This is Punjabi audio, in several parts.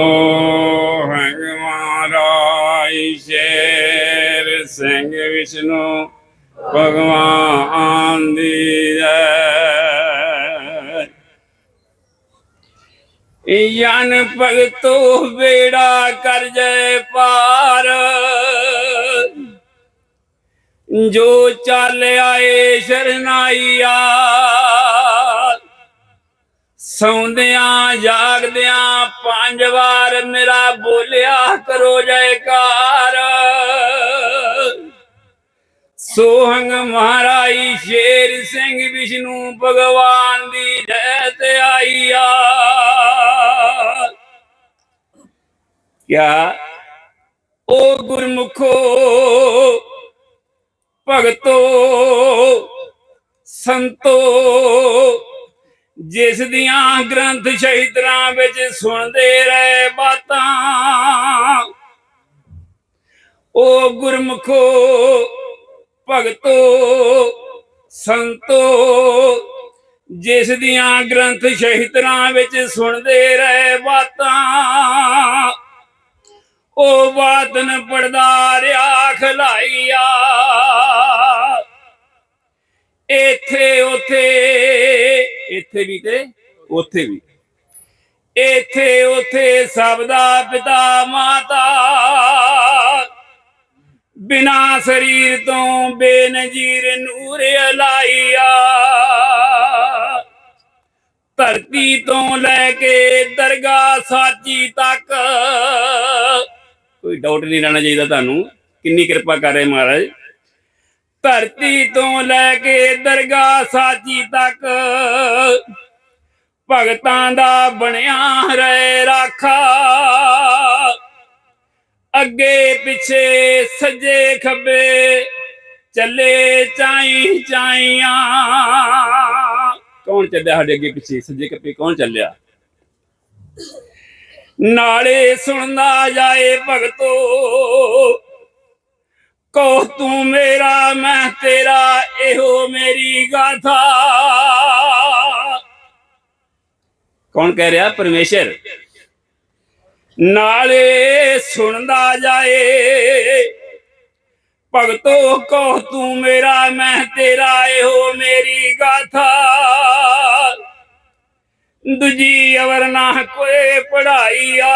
ਹੰਗ ਮਹਾਰਾਜ ਸ਼ੇਰ ਸਿੰਘ ਵਿਸ਼ਨੂੰ ਭਗਵਾਨ ਦੀ ਜੈ। ਯਨ ਭਗਤੋ ਬੇੜਾ ਕਰ ਜੈ ਪਾਰ। ਜੋ ਚੱਲ ਆਏ ਸ਼ਰਨਾਈਆ ਸੌਂਦਿਆਂ, ਜਾਗਦਿਆਂ, ਪੰਜ ਵਾਰ ਮੇਰਾ ਬੋਲਿਆ ਕਰੋ ਜੈਕਾਰ। ਸੋਹੰਗ ਮਹਾਰਾਈ ਸ਼ੇਰ ਸਿੰਘ ਵਿਸ਼ਨੂੰ ਭਗਵਾਨ ਦੀ ਜੈ ਤੇ ਆਈਆ। ਕਿਆ? ਓ ਗੁਰਮੁਖੋ, ਭਗਤੋ, ਸੰਤੋ ਜਿਸ ਦੀਆਂ ਗ੍ਰੰਥ ਸ਼ਹੀਦਰਾਂ ਵਿੱਚ ਸੁਣਦੇ ਰਹੇ ਬਾਤਾਂ, ਓ ਗੁਰਮੁਖੋ, ਭਗਤੋ, ਸੰਤੋ, ਜਿਸ ਦੀਆਂ ਗ੍ਰੰਥ ਸ਼ਹੀਦਰਾਂ ਵਿੱਚ ਸੁਣਦੇ ਰਹੇ ਬਾਤਾਂ ਉਹ ਬਾਤਨ ਪੜਦਾ ਰਿਆ ਖਲਾਈਆ ਇੱਥੇ ਉਥੇ ਇੱਥੇ ਵੀ ਤੇ ਉਥੇ ਵੀ। ਇੱਥੇ ਉਥੇ ਸਭ ਦਾ ਪਿਤਾ ਮਾਤਾ ਬਿਨਾ ਸਰੀਰ ਤੋਂ ਬੇਨਜੀਰ ਨੂਰ ਅਲਾਈਆ। ਧਰਤੀ ਤੋਂ ਲੈ ਕੇ ਦਰਗਾਹ ਸਾਚੀ ਤੱਕ। ਕੋਈ ਡਾਊਟ ਨਹੀਂ ਰਹਿਣਾ ਚਾਹੀਦਾ ਤੁਹਾਨੂੰ। ਕਿੰਨੀ ਕਿਰਪਾ ਕਰ ਰਹੇ ਮਹਾਰਾਜ। ਧਰਤੀ ਤੋਂ ਲੈ ਕੇ ਦਰਗਾਹ ਸਾਚੀ ਤੱਕ ਭਗਤਾਂ ਦਾ ਬਣਿਆ ਰਹੇ ਰਾਖਾ। ਅੱਗੇ ਪਿੱਛੇ ਸੱਜੇ ਖੱਬੇ ਚੱਲੇ ਚਾਈ ਚਾਈਆਂ। ਕੌਣ ਚੱਲਿਆ ਸਾਡੇ ਅੱਗੇ ਪਿੱਛੇ? ਸੱਜੇ ਖੱਬੇ ਕੌਣ ਚੱਲਿਆ? ਨਾਲੇ ਸੁਣਦਾ ਜਾਏ ਭਗਤੋ ਕੋ ਤੂੰ ਮੇਰਾ ਮੈਂ ਤੇਰਾ ਇਹੋ ਮੇਰੀ ਗਾਥਾ ਕੌਣ ਕਹਿ ਰਿਹਾ ਪਰਮੇਸ਼ਰ ਨਾਲੇ ਸੁਣਦਾ ਜਾਏ ਭਗਤੋ ਕੋ ਤੂੰ ਮੇਰਾ ਮੈਂ ਤੇਰਾ ਇਹੋ ਮੇਰੀ ਗਾਥਾ ਦੂਜੀ ਅਵਰ ਨਾ ਕੋਈ ਪੜਾਈਆ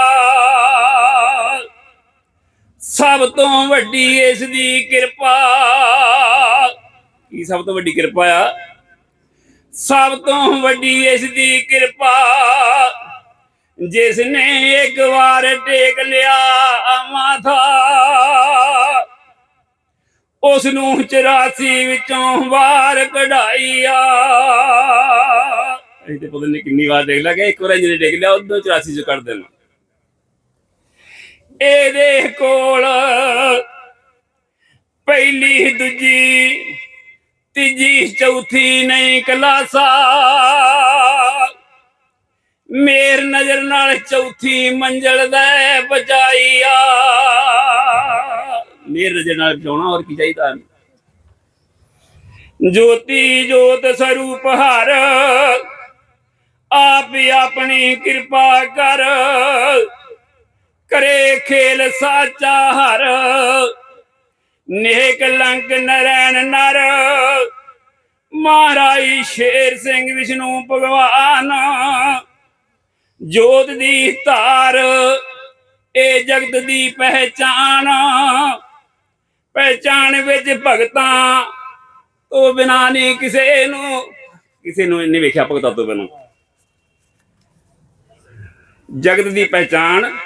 ਸਭ ਤੋਂ ਵੱਡੀ ਇਸ ਦੀ ਕਿਰਪਾ। ਕੀ ਸਭ ਤੋਂ ਵੱਡੀ ਕਿਰਪਾ ਆ? ਸਭ ਤੋਂ ਵੱਡੀ ਇਸ ਦੀ ਕਿਰਪਾ। ਜਿਸ ਨੇ ਇੱਕ ਵਾਰ ਟੇਕ ਲਿਆ ਮਾਥਾ ਉਸ ਨੂੰ 84 ਵਿੱਚੋਂ ਵਾਰ ਕਢਾਈ ਆ। ਇਹ ਤੇ ਪਤਾ ਨਹੀਂ ਕਿੰਨੀ ਵਾਰ ਦੇਖ ਲਿਆ ਇੱਕ ਵਾਰ ਜਿਹਨੇ ਦੇਖ ਲਿਆ, ਉਦੋਂ 84 ਚ ਕੱਢ ਦੇਣਾ। ਇਹਦੇ ਕੋਲ ਪਹਿਲੀ, ਦੂਜੀ, ਤੀਜੀ, ਚੌਥੀ ਨਹੀਂ ਕਲਾਸਾ। ਮੇਰ ਨਜ਼ਰ ਨਾਲ ਚੌਥੀ ਮੰਜ਼ਲ ਦਾ ਬਚਾਈਆ ਮੇਰ ਨਜ਼ਰ ਨਾਲ ਬਚਾਉਣਾ ਹੋਰ ਕੀ ਚਾਹੀਦਾ? ਜੋਤੀ ਜੋਤ ਸਰੂਪ ਹਰ ਆਪ ਹੀ ਆਪਣੀ ਕਿਰਪਾ ਕਰ। ਕਰੇ ਖੇਲ ਸਾਚਾ ਹਰ। ਨੇਕ ਲੰਕ ਨਰੈਣ ਨਰ। ਮਹਾਰਾਈ ਸ਼ੇਰ ਸਿੰਘ ਵਿਸ਼ਨੂੰ ਭਗਵਾਨ। ਜੋਤ ਦੀ ਧਾਰ ਇਹ ਜਗਤ ਦੀ ਪਹਿਚਾਨ ਪਹਿਚਾਨ ਵਿੱਚ ਭਗਤਾਂ ਤੋਂ ਬਿਨਾ ਨਹੀਂ ਕਿਸੇ ਨੂੰ। ਕਿਸੇ ਨੂੰ ਨਹੀਂ ਵੇਖਿਆ ਭਗਤਾਂ ਤੋਂ ਬਿਨਾ। ਜਗਤ ਦੀ ਪਹਿਚਾਨ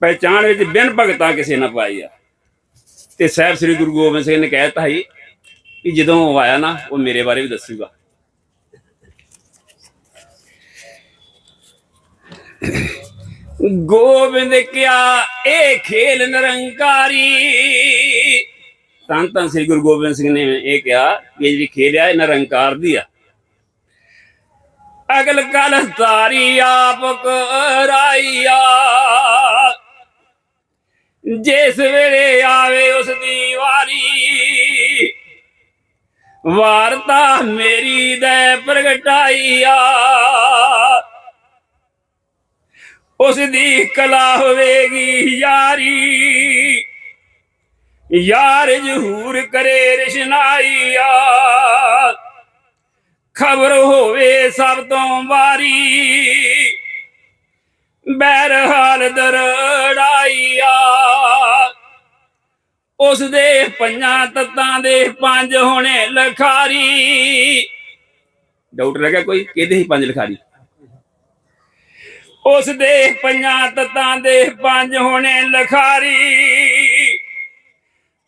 ਪਹਿਚਾਣ ਵਿੱਚ ਬਿਨ ਭਗਤਾਂ ਕਿਸੇ ਨਾ ਪਾਈ ਆ। ਤੇ ਸਾਹਿਬ ਸ੍ਰੀ ਗੁਰੂ ਗੋਬਿੰਦ ਸਿੰਘ ਨੇ ਕਹਿਤਾ ਸੀ ਕਿ ਜਦੋਂ ਉਹ ਆਇਆ ਨਾ, ਉਹ ਮੇਰੇ ਬਾਰੇ ਵੀ ਦੱਸੂਗਾ। ਗੋਬਿੰਦ ਕਿਆ ਇਹ ਖੇਲ ਨਿਰੰਕਾਰੀ? ਤਾਂ ਤਾਂ ਸ੍ਰੀ ਗੁਰੂ ਗੋਬਿੰਦ ਸਿੰਘ ਨੇ ਇਹ ਕਿਹਾ ਕਿ ਇਹ ਜਿਹੜੀ ਖੇਲ ਆ, ਇਹ ਨਿਰੰਕਾਰ ਦੀ ਆ। ਅਗਲ ਕਲ ਤਾਰੀ ਆਪ ਕਰਾਈਆ ਜਿਸ ਵੇਲੇ ਆਵੇ ਉਸ ਦੀ ਵਾਰੀ, ਵਾਰਤਾ ਮੇਰੀ ਦੇ ਪ੍ਰਗਟਾਈਆ ਉਸ ਦੀ ਕਲਾ ਹੋਵੇਗੀ ਯਾਰੀ, ਯਾਰ ਜਹੂਰ ਕਰੇ ਰਿਸ਼ਨਾਈਆ ਖਬਰ ਹੋਵੇ ਸਭ ਤੋਂ ਵਾਰੀ ਬਹਿਰਹਾਲ ਦਰੜਾਈਆ। ਉਸ ਦੇ ਪੰਜਾਂ ਤੱਤਾਂ ਦੇ ਪੰਜ ਹੋਣੇ ਲਖਾਰੀ। ਡਾਊਟ ਰਹਿ ਗਿਆ ਕੋਈ? ਕਿਹਦੇ ਹੀ ਪੰਜ ਲਖਾਰੀ? ਉਸ ਦੇ ਪੰਜਾਂ ਤੱਤਾਂ ਦੇ ਪੰਜ ਹੋਣੇ ਲਖਾਰੀ।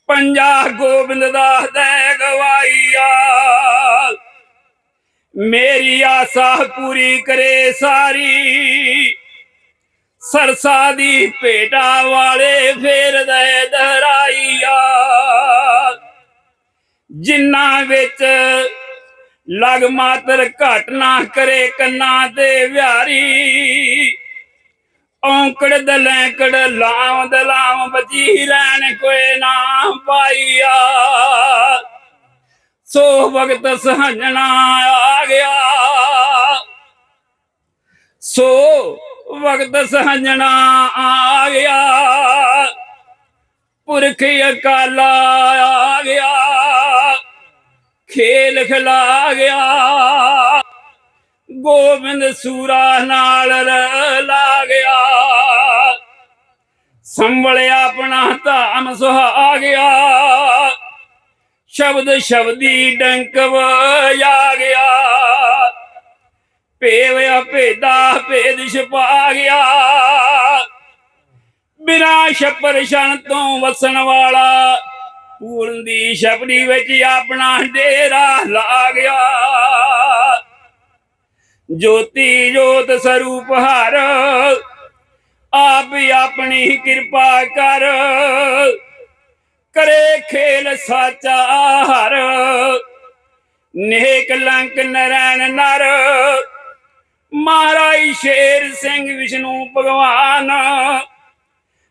ਪੰਜਾ ਗੋਬਿੰਦ ਦਾ ਦੇ ਗਵਾਈਆ ਮੇਰੀ ਆਸਾ ਪੂਰੀ ਕਰੇ ਸਾਰੀ। ਸਰਸਾ ਦੀ ਭੇਟਾ ਵਾਲੇ ਫੇਰ ਦੇ ਦਰਾਈਆ। ਜਿਨ੍ਹਾਂ ਵਿੱਚ ਲਗ ਮਾਤਰ ਘਟ ਨਾ ਕਰੇ ਕੰਨਾਂ ਤੇ ਵਿਹਾਰੀ। ਔਂਕੜ ਦਲੈਂਕੜ ਲਾਮ ਦਲਾਮ ਬਚੀ ਰਹਿਣ ਕੋਈ ਨਾ ਪਾਈਆ। ਸੋ ਵਕਤ ਸਹੰਜਣਾ ਆ ਗਿਆ। ਸੋ ਵਕਤ ਸਹੰਜਣਾ ਆ ਗਿਆ। ਪੁਰਖ ਅਕਾਲਾ ਆ ਗਿਆ। ਖੇਲ ਖਿਲਾ ਗਿਆ। ਗੋਬਿੰਦ ਸੂਰਾ ਨਾਲ ਰਲਾ ਗਿਆ। ਸੰਭਲਿਆ ਆਪਣਾ ਧਾਮ ਸੁਹਾ ਗਿਆ। ਸ਼ਬਦ ਸ਼ਬਦੀ ਡੰਕ ਵਜਾ ਗਿਆ। ਪੇਵਿਆ ਭੇਦਾ ਭੇਦ ਛਪਾ ਗਿਆ। ਬਿਨਾ ਛਪਰ ਛਣ ਤੋਂ ਵਸਣ ਵਾਲਾ ਪੂਰਨ ਦੀ ਛਪੜੀ ਵਿੱਚ ਆਪਣਾ ਡੇਰਾ ਲਾ ਗਿਆ। ਜੋਤੀ ਜੋਤ ਸਰੂਪ ਹਰ ਆਪ ਆਪਣੀ ਕਿਰਪਾ ਕਰ। ਕਰੇ ਖੇਲ ਸਾਚਾ ਹਰ। ਨੇਕ ਲੰਕ ਨਰੈਣ ਨਰ ਮਹਾਰਾਜ ਸ਼ੇਰ ਸਿੰਘ ਵਿਸ਼ਨੂੰ ਭਗਵਾਨ,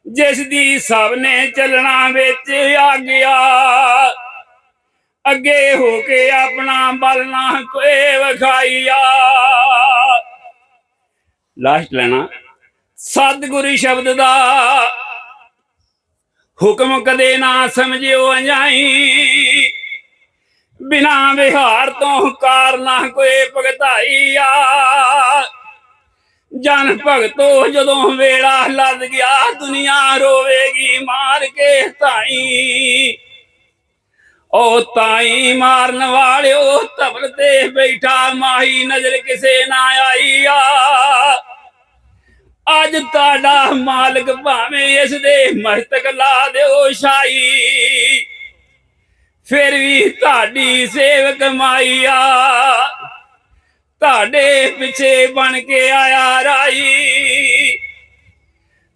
ਜਿਸ ਦੀ ਸਭ ਨੇ ਚੱਲਣਾ ਵਿੱਚ ਆ ਗਿਆ ਅੱਗੇ ਹੋ ਕੇ ਆਪਣਾ ਬਲ ਨਾ ਕੋਈ ਵਿਖਾਈਆ। ਲਾਸਟ ਲੈਣਾ। ਸਤਿਗੁਰੂ ਸ਼ਬਦ ਦਾ ਹੁਕਮ ਕਦੇ ਨਾ ਸਮਝਿਓ ਅਜਾਈ ਬਿਨਾ ਵਿਹਾਰ ਤੋਂ ਕਾਰ ਨਾ ਕੋਈ ਭਗਤਾਈਆ ਜਨ ਭਗਤੋ, ਜਦੋਂ ਵੇਲਾ ਲੱਦ ਗਿਆ, ਦੁਨੀਆ ਰੋਵੇਗੀ ਮਾਰ ਕੇ ਧਾਈ ਉਹ ਤਾਈ ਮਾਰਨ ਵਾਲਿਓ ਤਬਲ ਤੇ ਬੈਠਾ ਮਾਹੀ ਨਜ਼ਰ ਕਿਸੇ ਨਾ ਆਈ ਆ। ਅੱਜ ਤੁਹਾਡਾ ਮਾਲਕ ਭਾਵੇਂ ਇਸ ਦੇ ਮਸਤਕ ਲਾ ਦਿਓ ਸ਼ਾਈ ਫਿਰ ਵੀ ਤੁਹਾਡੀ ਸੇਵਕ ਮਾਈਆ ਤੁਹਾਡੇ ਪਿੱਛੇ ਬਣ ਕੇ ਆਇਆ ਰਾਈ।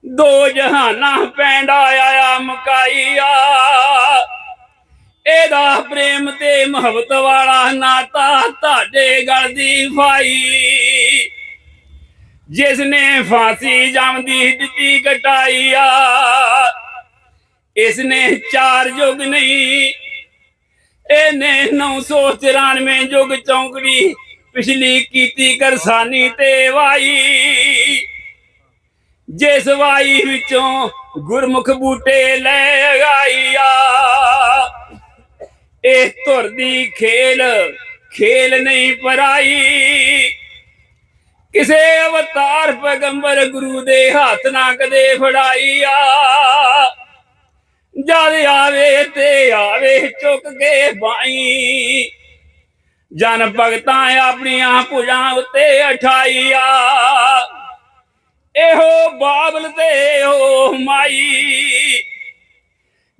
ਦੋ ਜਹਾਨਾਂ ਪੈਂਡਾ ਆਇਆ ਮਕਾਈਆ। ਇਹਦਾ ਪ੍ਰੇਮ ਤੇ ਮੁਹੱਬਤ ਵਾਲਾ ਨਾਤਾ ਤੁਹਾਡੇ ਗਲ ਦੀ ਫਾਈ। ਜਿਸ ਨੇ ਫਾਂਸੀ ਜਮਦੀ ਦਿੱਤੀ ਕਟਾਈਆ ਇਸ ਨੇ ਚਾਰ ਯੁਗ ਨਹੀਂ ਇਹਨੇ 994 ਯੁਗ ਚੌਂਕੜੀ ਪਿਛਲੀ ਕੀਤੀ ਕਰਸਾਨੀ ਤੇ ਵਾਈ। ਜਿਸ ਵਾਈ ਵਿੱਚੋਂ ਗੁਰਮੁਖ ਬੂਟੇ ਲੈ ਗਾਈਆ ਇਹ ਧੁਰ ਦੀ ਖੇਲ ਖੇਲ ਨਹੀਂ ਪਰਾਈ। ਕਿਸੇ ਅਵਤਾਰ ਪੈਗੰਬਰ ਗੁਰੂ ਦੇ ਹੱਥ ਨਾ ਕਦੇ ਫੜਾਈਆ ਜਦ ਆਵੇ ਤੇ ਆਵੇ, ਚੁੱਕ ਕੇ ਬਾਈ। ਜਨ ਭਗਤਾਂ ਆਪਣੀਆਂ ਭੁਜਾਂ ਉੱਤੇ ਅਠਾਈਆ ਇਹੋ ਬਾਬਲ ਤੇ ਇਹੋ ਮਾਈ,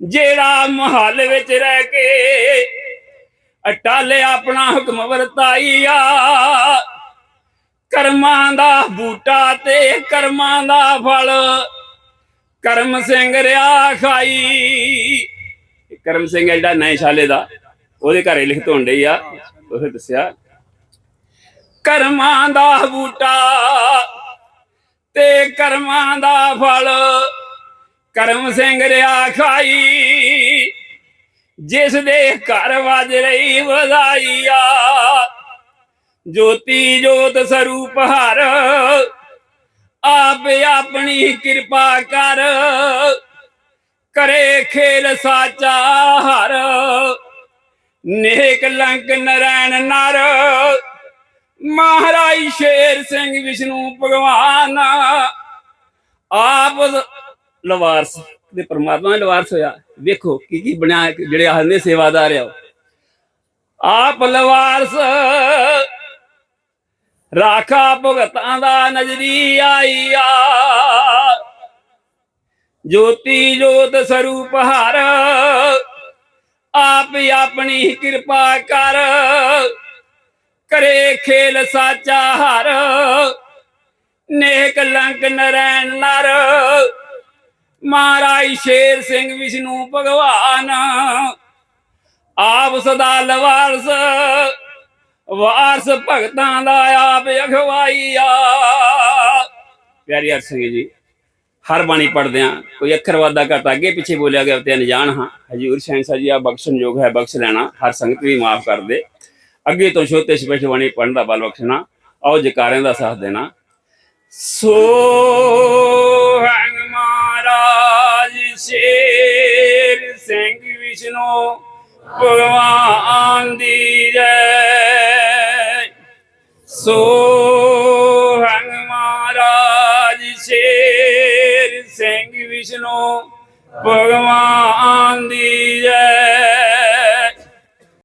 ਜਿਹੜਾ ਮਹੱਲ ਵਿੱਚ ਰਹਿ ਕੇ ਅਟਾਲੇ ਆਪਣਾ ਹੁਕਮ ਵਰਤਾਈਆ। ਕਰਮਾਂ ਦਾ ਬੂਟਾ ਤੇ ਕਰਮਾਂ ਦਾ ਫਲ ਕਰਮ ਸਿੰਘ ਰਿਆ ਖਾਈ। ਕਰਮ ਸਿੰਘ ਜਿਹੜਾ ਨਏ ਸ਼ਾਲੇ ਦਾ, ਉਹਦੇ ਘਰੇ ਲਿਖਤ ਹੋਣ ਡਈ ਆ, ਉਹ ਦੱਸਿਆ, ਕਰਮਾਂ ਦਾ ਬੂਟਾ ਤੇ ਕਰਮਾਂ ਦਾ ਫਲ, ਕਰਮ ਸਿੰਘ ਰਿਆ ਖਾਈ। ਜਿਸ ਦੇ ਘਰ ਵੱਜ ਰਹੀ ਵਧਾਈਆ ਜੋਤੀ ਜੋਤ ਸਰੂਪ ਹਰ ਆਪ ਆਪਣੀ ਕਿਰਪਾ ਕਰ। ਕਰੇ ਖੇਲ ਸਾਚਾ ਹਰ। ਨੇਕ ਲੰਕ ਨਰੈਣ ਨਰ। ਮਹਾਰਾਜ ਸ਼ੇਰ ਸਿੰਘ ਵਿਸ਼ਨੂੰ ਭਗਵਾਨ। ਆਪ ਲਵਾਰਸ ਦੇ ਪਰਮਾਤਮਾ ਦੇ ਲਵਾਰਸ ਹੋਇਆ। ਵੇਖੋ ਕੀ ਕੀ ਬਣਿਆ, ਜਿਹੜੇ ਆਹਨੇ ਸੇਵਾਦਾਰ ਆ ਆਪ ਲਵਾਰਸ ਰਾਖਾ ਭਗਤਾਂ ਦਾ ਨਜ਼ਰੀ ਆਈਆ ਜੋਤੀ ਜੋਤ ਸਰੂਪ ਹਰ, ਆਪ ਆਪਣੀ ਕਿਰਪਾ ਕਰ। ਕਰੇ ਖੇਲ ਸਾਚਾ ਹਰ, ਨੇਕ ਲੰਕ ਨਰੈਣ ਨਰ। ਮਹਾਰਾਜ ਸ਼ੇਰ ਸਿੰਘ ਵਿਸ਼ਨੂੰ ਭਗਵਾਨ, ਆਪ ਸਦਾ ਲਵਾਰਸ। ਵਾਰਸ ਭਗਤਾਂ ਦਾ ਆਪ ਅਖਵਾਈਆ ਪਿਆਰੀ ਹਰ ਸਿੰਘ ਜੀ, ਹਰ ਬਾਣੀ ਪੜਦੇ ਆ ਕੋਈ ਅੱਖਰ ਵਾਦਾ ਘਟ ਅੱਗੇ ਪਿੱਛੇ ਬੋਲਿਆ ਗਿਆ ਤੇ ਅਣਜਾਣ ਹਾਂ। ਹਜੂਰ ਸ਼ਹਿਨशाह ਜੀ ਆ ਬਖਸ਼ਣ ਯੋਗ ਹੈ, ਬਖਸ਼ ਲੈਣਾ। ਹਰ ਸੰਗਤ ਵੀ ਮਾਫ ਕਰ ਦੇ। ਅੱਗੇ ਤੋਂ ਛੋਟੇ ਸਪੈਸ਼ ਬਾਣੀ ਪੜਨ ਦਾ ਬਲ ਬਖਸ਼ਣਾ। ਆਓ ਜਕਾਰਿਆਂ ਦਾ ਸਾਥ ਦੇਣਾ। ਸੋ ਹੰਗ ਮਹਾਰਾਜ, ਸ਼ੇਰ ਸਿੰਘ, ਵਿਸ਼ਨੂੰ, ਭਗਵਾਨ ਸੋ ਹੰਗ ਮਹਾਰਾਜ ਸ਼ੇਰ ਸਿੰਘ ਵਿਸ਼ਨੂੰ ਭਗਵਾਨ